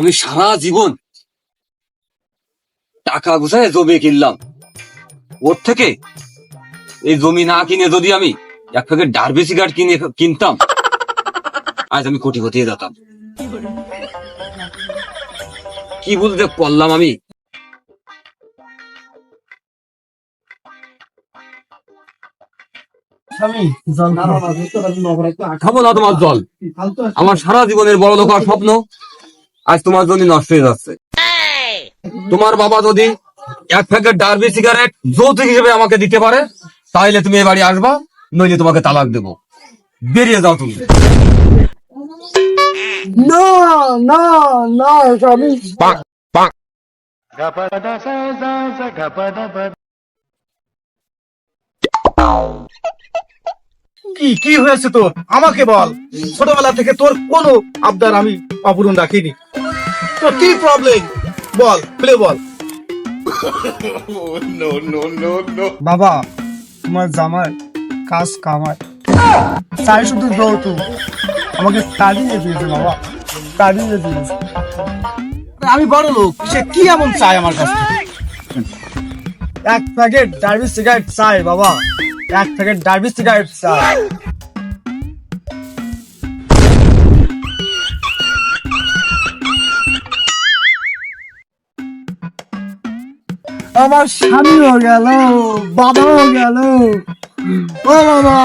আমি সারা জীবন টাকা গুছায় জমি কিনলাম। ওর থেকে এই জমি না কিনে যদি আমি এক প্যাকেট ডার্বি সিগারেট কিনে কিনতাম আজ আমি কোটি কোটি যেতাম। কি বলতে পারলাম আমি? খাব না তোমার জল। আমার সারা জীবনের বড় লোক স্বপ্ন। আজ তোমার জন্য নষ্ট হয়ে যাচ্ছে। তোমার বাবা যদি এক প্যাকেট ডার্বি সিগারেট যৌতুক হিসেবে আমাকে দিতে পারে তাহলে তুমি এ বাড়ি আসবা নইলে তোমাকে তালাক দেবো। বেরিয়ে যাও তুমি। না না না স্বামী। কি কি হয়েছে তোর? আমাকে বল। ছোটবেলা থেকে তোর কোনো আবদার আমি অপূরণ রাখিনি। তোর কি প্রবলেম বল প্লে বল। বাবা তোমার জামাই কাজ কামায় চাই শুধু যৌতুক আমাকে তাড়িয়ে দিয়েছে বাবা তাড়িয়ে দিয়েছে। আমি বড় লোক সে কি এমন চাই আমার কাছে? এক প্যাকেট ডার্বি সিগারেট চাই বাবা এক প্যাকেট ডার্বি সিগারেট চাই। আমার স্বামীও গেল বাবাও গেল। ও বাবা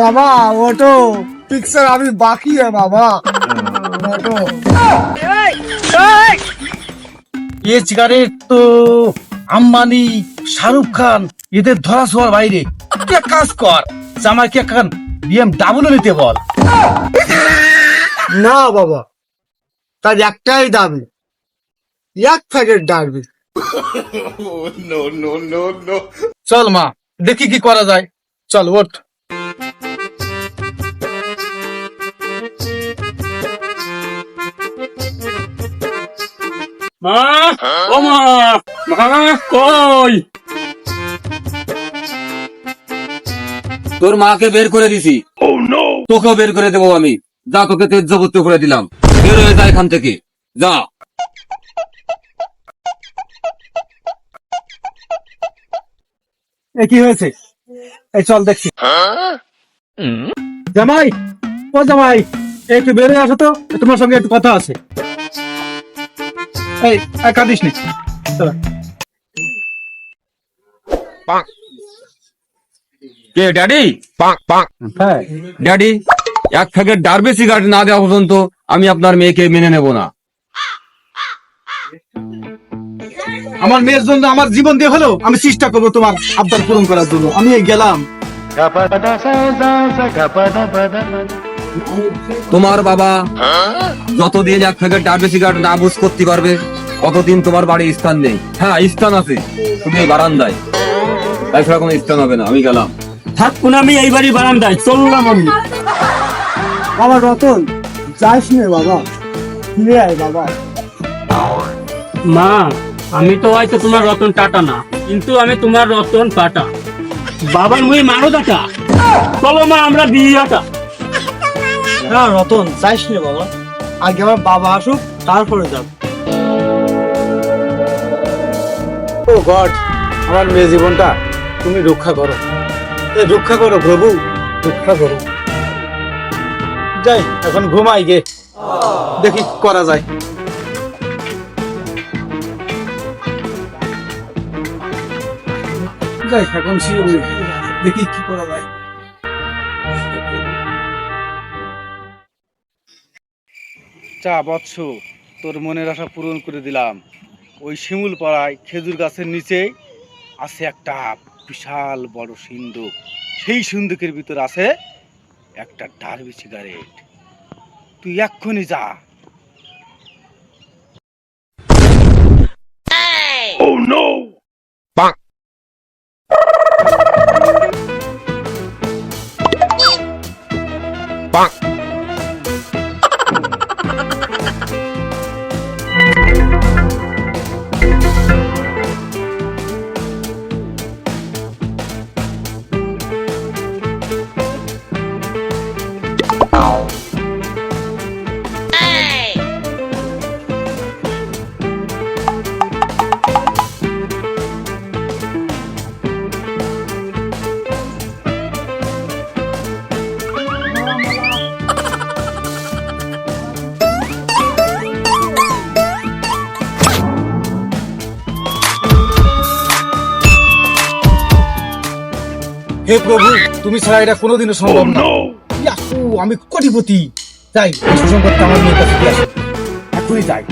বাবা অটো পিকচার আমি বাকি হ্যাঁ বাবা। ওটো এ সিগারেট তো আম্বানি শাহরুখ খান এদের ধরা ছোঁয়ার বাইরে। কে কাজ কর? জামাই কে খান বিএম ডাবলও নিতে বল। না বাবা তার একটাই দাবি এক প্যাকেট ডাকবে। চল মা দেখি কি করা যায়। চল ওঠ। মা ও মা মা কই? তোর মাকে বের করে দিছি। তোকেও বের করে দেবো আমি। যা তোকে তেজ্যপুত্র করে দিলাম। বের হয়ে যা এখান থেকে। যা। এ কি হয়েছে? এই চল দেখছি। জামাই ও জামাই একটু বেরিয়ে আসো তো তোমার সঙ্গে একটু কথা আছে। এই কাঁদিস নি। কে ড্যাডি? হ্যাঁ। ড্যাডি এক প্যাকেট ডার্বি সিগারেট না দেওয়া পর্যন্ত আমি আপনার মেয়েকে মেনে নেব না। আমার মেয়ের জন্য আমার জীবন দিয়ে হলেও আমি চেষ্টা করব তোমার আবদার পূরণ করার জন্য। আমি এই গেলাম। তোমার বাবা যতদিন এক প্যাকেট ডার্বি সিগারেট না বুঝ করতে পারবে ততদিন তোমার বাড়ি স্থান নেই। হ্যাঁ স্থান আছে তুমি এই বারান্দায়। তাই ছাড়া কোনো স্থান হবে না আমি গেলাম। থাকুন আমি এই বাড়ি বারান্দায় চললাম আমি। বাবা রতন যাস নে বাবা। ফিরে আয় বাবা। মা আমি তো হয়তো তোমার রতন টাটা না কিন্তু আমি তোমার রতন পাটা বাবার মুই মারো দাটা চলো মা আমরা বিয়েটা। না রতন যাইস নে বাবা। আগে আমার বাবা আসুক তারপরে যাব। ও গড আমার মেয়ে জীবনটা তুমি রক্ষা করো। এ রক্ষা করো প্রভু রক্ষা করো। যাই এখন ঘুমাই গে। দেখি করা যায়। যায় এখন শিওর দেখি কি করা যায়। চা বৎস তোর মনের আশা পূরণ করে দিলাম। ওই শিমুল পাড়ায় খেজুর গাছের নিচে আছে একটা বিশাল বড় সিন্ধুক সেই সিন্ধুকের ভিতর আছে একটা ডারবি সিগারেট। তুই এক্ষুনি যা। Oh no! হে প্রভু তুমি ছাড়া এটা কোনোদিনও সম্ভব না। ইয়াসু আমি কোটিপতি। যাই সুসংবাদটা আমার মেয়ের কাছে দিয়ে এখনই যাই।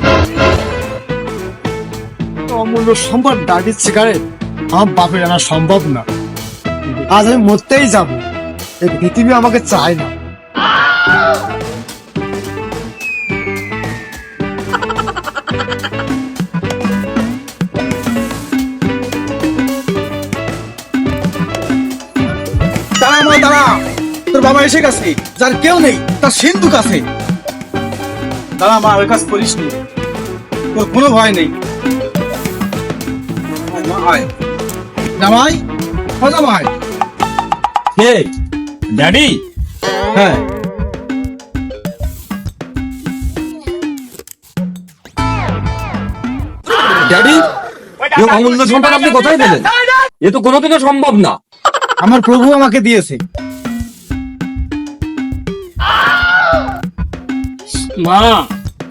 অমূল্য সম্পদ ডার্টি শিকারে আমার বাপের জানা সম্ভব না। আজ আমি মরতেই যাব। এই পৃথিবী আমাকে চায় না। তোর বাবা এসে গেছে যার কেউ নেই তার সিন্ধুক আছে। দাঁড়া মা কাজ করিস নি। তোর কোনো ভয় নেই। জামাই ও জামাই। কে? ড্যাডি? হ্যাঁ। ড্যাডি অমূল্য সম্পদ আপনি কোথায় পেলেন? এ তো কোনোদিনও সম্ভব না। আমার প্রভু আমাকে দিয়েছে। মা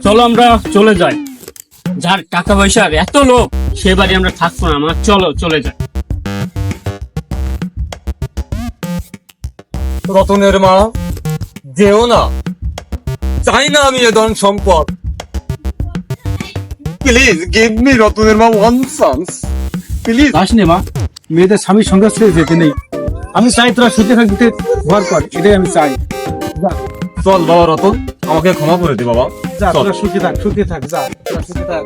চলো আমরা চলে যাই। যার টাকা পয়সার এত লোক সে বাড়ি আমরা থাকব না মা চলো চলে যাই। রতনের মা যেও না। চাই না আমি এ ধন সম্পদ। প্লিজ গিভ মি রতনের মা ওয়ান চান্স প্লিজ যাস নে মা মেয়েদের স্বামীর সঙ্গে ছেড়ে যেতে নেই। আমি চাই তোরা সুখে থাকতে ঘর কর এটাই আমি চাই। যা। চল বাবা রতন আমাকে ক্ষমা করে দে বাবা যা। তোরা সুখে থাক সুখী থাক যা সুখে থাক